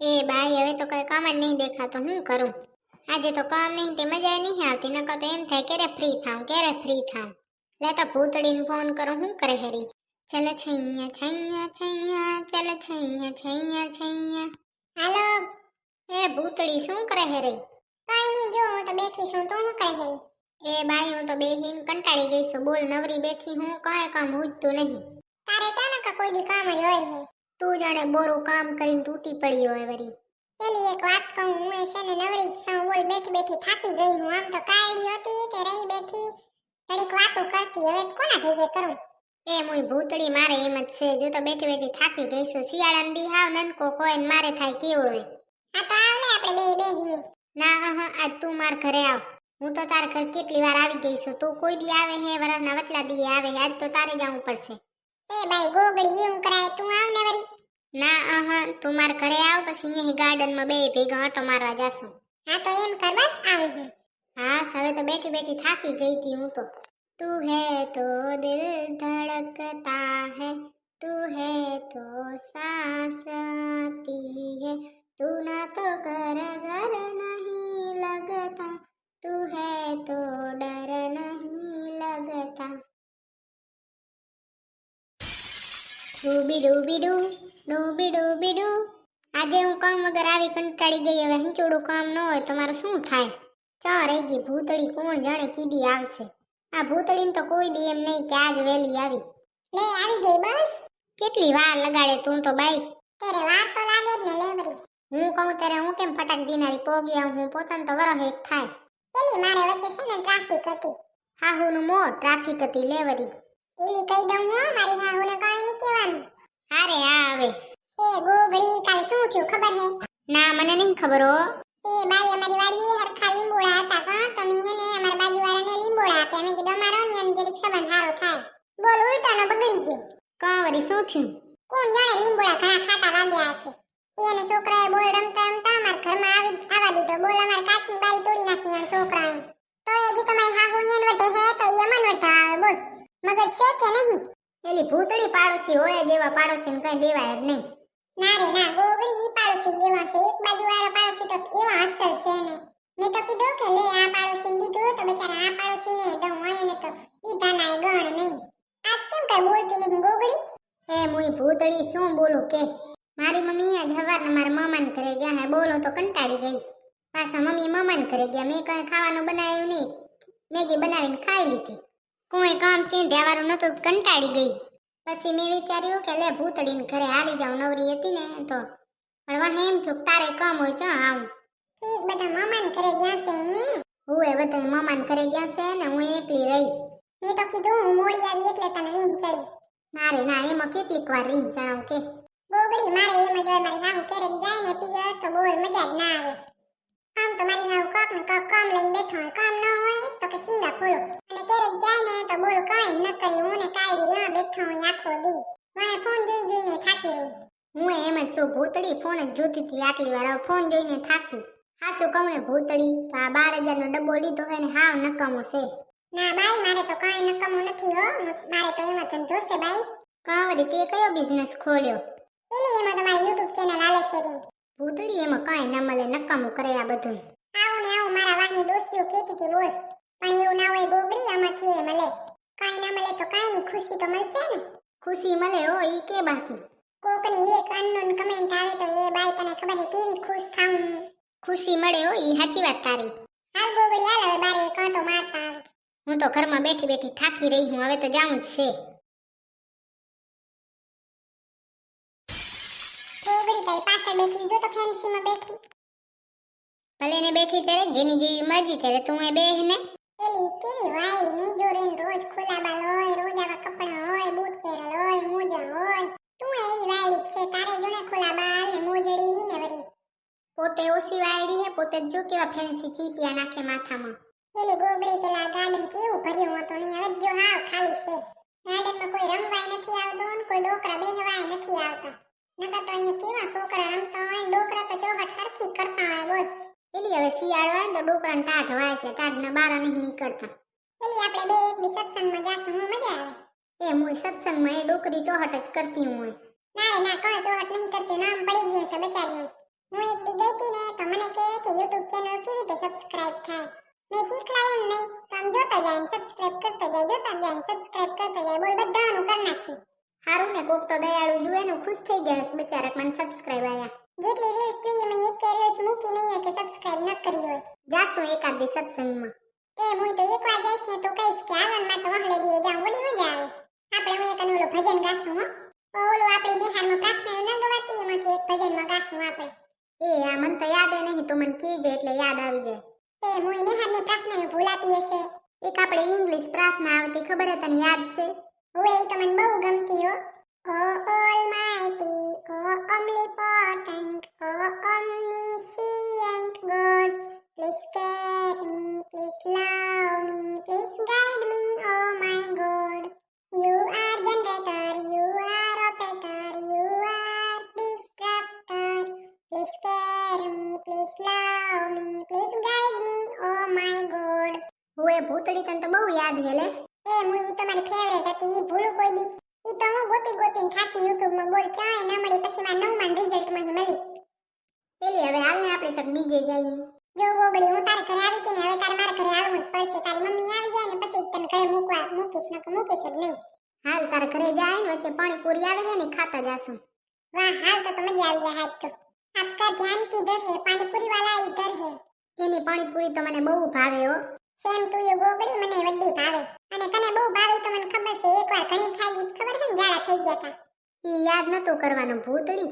એ બાઈ હવે તો કઈ કામ જ નહીં દેખાતો. હું કરું? આજે તો કામ નહીં, તે મજા નહીં આવતી. નકર તો એમ થાય, ક્યારે ફ્રી થાઉં, ક્યારે ફ્રી થાઉં? લે તો ભૂતડીને ફોન કરું. હું કરે હેરી? ચલે છૈયા છૈયા છૈયા, ચલે છૈયા છૈયા છૈયા. હાલો? એ ભૂતડી, શું કરે હેરી? કાઈ નહીં, જો હું તો બેઠી છું. તું શું કરે હેરી? એ બાઈ હું તો બેહીને કંટાળી ગઈ છું. બોલ, નવરી બેઠી, હું કાંઈ કામ ઉજતું નહીં. તારે ચાને કે કોઈ દી કામ જ હોય હે. તું જાણે બોરું કામ કરીને તૂટી પડી હોય વરી પેલી એક વાત કહું હું એ છે ને નવરી છું બોલ બેઠી બેઠી થાકી ગઈ હું. આમ તો કાયડી હતી તે રહી બેઠી. ઘડીક વાતો કરતી હવે કોના ભેગે કરું? એ મુઈ ભૂતડી મારે એમ જ છે. જો તો બેઠી બેઠી થાકી ગઈ છું શિયાળામાં દી હાવ નનકો કોઈ મારે થાય કેવું હોય. આ તો આવ ને આપણે બે બેહીએ. ના હા હા આજ તું માર ઘરે આવ. હું તો તાર ઘર કેટલી વાર આવી ગઈ છું. તું કોઈ દી આવે હે વરના વટલા દી આવે આજ તો તારે જવું પડશે. એ ભાઈ ગોગડી એવું કરાય તું આવ ને વરી ના આહા તું માર ઘરે આવ પછી અહીંયા ગાર્ડનમાં બે ભેગા આંટો મારવા જાશું હા તો એમ કર બસ આવું હું હા હવે તો બેઠી બેઠી થાકી ગઈ હતી હું તો તું હે તો દિલ ધડકતા હે તું હે તો सांस आती है तू ना तो घर घर नहीं लगता तू है तो ડૂબી ડૂબી ડૂ ડૂબી ડૂબી ડૂ આજે હું કામ વગર આવી કંટાળી ગઈ હવે હંચોડું કામ ન હોય તો મારું શું થાય? ચા રહી ગઈ ભૂતળી કોણ જાણે કીધી આવશે? આ ભૂતળીને તો કોઈ દી એમ નહીં કે આજ વેલી આવી. લે આવી ગઈ બસ. કેટલી વાર લગાડે તું તો બાઈ? ત્યારે વાર તો લાગે જ ને લેવરી હું કહું ત્યારે હું કેમ ફટાક દીનારી પોગી આવું? હું પોતાને તો વરહ એક થાય. એલી મારે વચ્ચે છે ને ટ્રાફિક હતી. હાહુનું મો ટ્રાફિક હતી લેવરી એલી કહી દઉં હું મારી હાહુને હારે હા હવે એ ગોગડી કાલ શું થયું ખબર હે? ના મને નહીં ખબર હો. એ બાઈ અમારી વાડીએ હરખા લીંબોળા હતા કા? તમે હેને અમારા બાજુવાળાને લીંબોળા આપ્યા. મેં કીધું અમારો ને એમ જરીક સંબંધ સારો થાય. બોલ ઉલટાનો બગડી ગયો. કા વળી શું થયું? કોણ જાણે લીંબોળા ઘણા ખાટા વાગ્યા હશે? એના છોકરાએ બોલ રમતા રમતા અમારા ઘરમાં આવી આવા દીધો. બોલ અમારા કાચની બારી તોડી નાખી એના છોકરાએ. તો એ હજી તમારી હાહુ એને વટે હે? તો એ અમન વટે આવે બોલ. મગજ છે કે નહીં? એલી ભૂતળી પાડોશી હોય જેવા પાડોશી ને કઈ દેવાય જ નહીં. ના રે ના ગોગડી ઈ પાડોશી જેવા છે. એક બાજુ વાળા પાડોશી તો કેવા અસલ છે ને. મેં તો કીધું કે લે આ પાડોશી દીધું તો બચારા આ પાડોશી ને દઉં હોય ને તો દીધા ના ગણ નહીં. આજ કેમ કઈ બોલતી નહીં ગોગડી એ મુઈ ભૂતળી શું બોલું કે? મારી મમ્મી આજ હવારના મારા મામાને ઘરે ગયા હે બોલો તો કંટાળી ગઈ. પાછા મમ્મી મામાને ઘરે ગયા. મેં કઈ ખાવાનું બનાવ્યું નહીં. મેગી બનાવીને ખાઈ લીધી. કોઈ કામ ચીંધ્યા વાળું નતું કંટાળી ગઈ. પછી મેં વિચાર્યું કે લે ભૂતળીને ઘરે હારી જાઉં નવરી હતી ને તો પણ વાહ એમ થયું તારે કામ હોય છો આવું ઠીક બધા મમાન ઘરે ગયા છે હું? એ બધા મમાન ઘરે ગયા છે ને હું એકલી રહી. મેં તો કીધું હું મોડી આવી એટલે તને રીંગ ચડી. ના રે ના એમાં કેટલીક વાર રીંગ ચડાવું કે. બોગડી મારે એમ જ હોય મારી નામ ક્યારેક જાય ને પિયર તો બોલ મજા જ ના આવે. આમ તો મારી હાહુ કોક ને કોક કામ લઈને બેઠો હોય. કામ ન હોય તો કે સિંગા ખોલો અને ક્યારેક જાય ને તો બોલ કઈ ન કરી હું ને કાયડી રેવા બેઠો હોય આખો દી. મને ફોન જોઈ જોઈને થાકી રહી. હું એમ જ છું ભૂતળી ફોન જ જોતી હતી આટલી વાર. હવે ફોન જોઈને થાકી. સાચું કહું ને ભૂતળી તો આ બાર હજારનો ડબ્બો લીધો હોય ને હાવ નકામો છે. ના બાઈ મારે તો કઈ નકામું નથી હો. મારે તો એમાં ધંધો છે બાઈ કાવરી તે કયો બિઝનેસ ખોલ્યો? એલી એમાં તમારી યુટ્યુબ ચેનલ આલે છે ભૂતળી એમાં કાંઈ ન મળે નકામું કરે આ બધું આવું ને આવું મારા વાની ડોસીઓ કેતી હતી બોલ. પણ એવું ના હોય બોગડી આમાંથી એ મળે. કાંઈ ના મળે તો કાંઈ ની ખુશી તો મળશે ને? ખુશી મળે હો ઈ કે બાકી? કોકની એક અનનોન કમેન્ટ આવે તો એ બાઈ તને ખબર કેવી ખુશ થાઉં ખુશી મળે હો ઈ સાચી વાત તારી. હાલ બોગડી હાલ હવે બારે એક આંટો મારતા આવે. હું તો ઘરમાં બેઠી બેઠી થાકી રહી હું હવે તો જાઉં જ છે. ગોગડી તારી પાછળ બેઠી જો તો ફેન્સીમાં બેઠી ભલે ને બેઠી ત્યારે જેની જેવી મરજી ત્યારે તું એ બેહ ને એલી કેવી વાઈ ની જોડે રોજ ખુલ્લા બાલ હોય રોજ આવા કપડા હોય બૂટ પહેરેલ હોય મોજા હોય તું એવી વાયડી છે તારે જો ને ખુલ્લા બાલ ને મોજડી ને વરી પોતે ઓછી વાયડી હે પોતે જ જો કેવા ફેન્સી ચીપિયા નાખે માથામાં એલી ગોગડી પેલા ગાર્ડન કેવું ભર્યું હતું ને હવે જો હાવ ખાલી છે ગાર્ડનમાં કોઈ રમવાય નથી આવતો ને કોઈ ડોકરા બેહવાય નથી આવતા નકર તો અહીંયા કેવા છોકરા રમતા હોય ને ડોકરા તો ચોહટ હરખી કરતા હોય બોલ. એલી હવે શિયાળો આવે ને તો ડોકરાને ટાઢ વાય છે ટાઢના બારા નહીં નીકળતા. એલી આપણે બે એક બી સત્સંગમાં જાશું હું મજા આવે. એ હું સત્સંગમાં એ ડોકરી ચોહટ જ કરતી હું ના ના કોઈ ચોહટ નહીં કરતી નામ પડી ગયું છે બચારીયું હું એક દી ગઈ હતી ને તો મને કહે કે YouTube ચેનલ કેવી રીતે સબસ્ક્રાઇબ થાય. મેં શીખડાયું નહીં તો આમ જોતા જાય સબસ્ક્રાઇબ કરતા જાય જોતા જાય સબસ્ક્રાઇબ કરતા જાય બોલ બધાનું કરી નાખ્યું હારું ને કોક તો દયાળુ જુએ નું ખુશ થઈ ગયા છે બચારા મને સબસ્ક્રાઇબ આયા. જેટલી રીલ્સ જોઈએ મેં એક રીલ્સ મૂકી નહીં કે સબસ્ક્રાઇબ ન કરી હોય. જાશું એકાદ દી સત્સંગમાં. એ હું તો એકવાર જઈશ ને તો કહીશ કે આનંદમાં તો વહલે દીએ જાઉં ઓડી મજા આવે. આપણે હું એક અનુલો ભજન ગાશું હો. ઓલું આપણી બિહારમાં પ્રાર્થના ન ગવાતી એમાંથી એક ભજનમાં ગાશું આપણે. એ આ મને તો યાદ એ નહીં તો મને કીજે એટલે યાદ આવી જાય. એ હું નિહારની પ્રાર્થના ભૂલાતી હશે. એક આપણે ઇંગ્લિશ પ્રાર્થના આવતી ખબર હે તને યાદ છે? ઓએ એ તો બહુ ગમતી હો O almighty O omnipotent O omniscient God please care me please love me please guide me oh my God you are generator you are operator you are destructor please care me please love me please guide me oh my God ઓએ ભૂતડી તને તો બહુ યાદ હે લે એ હું ઈ તમારી favourite હતી ઈ ભૂલું કોઈ દી ઈ તો હું ગોતી ગોતીને ખાતી YouTube માં બોલ ચાય ના મળી પછી માં નવમાં રિઝલ્ટમાં મળી. એલી હવે હાલ ને આપણે ચક બીજે જઈએ. જો ગોગડી હું તારા ઘરે આવી હતી ને હવે તારે મારા ઘરે આવવું જ પડશે. તારી મમ્મી આવી જાય ને પછી તને ઘરે મૂકવા મૂકીશ નકર મૂકીશ જ નહીં. હાલ તારા ઘરે જાય ને વચ્ચે પાણીપુરી આવે છે ને ખાતા જાશું. વાહ હાલ તો તો મજા આવી જાય હાથ તો. આપકા ધ્યાન કિધર હે પાણીપુરી વાલા ઇધર હે એની પાણીપુરી તો મને બહુ ભાવે હો. સેમ ટુ યુ ગોગડી મને વड्डी ભાવે અને તને બહુ ભાવે તો મને ખબર છે એકવાર ઘણી ખાઈ લીધી ખબર છે ને જાડા થઈ ગયા હતા ઈ યાદ નતું કરવાનું ભૂતડી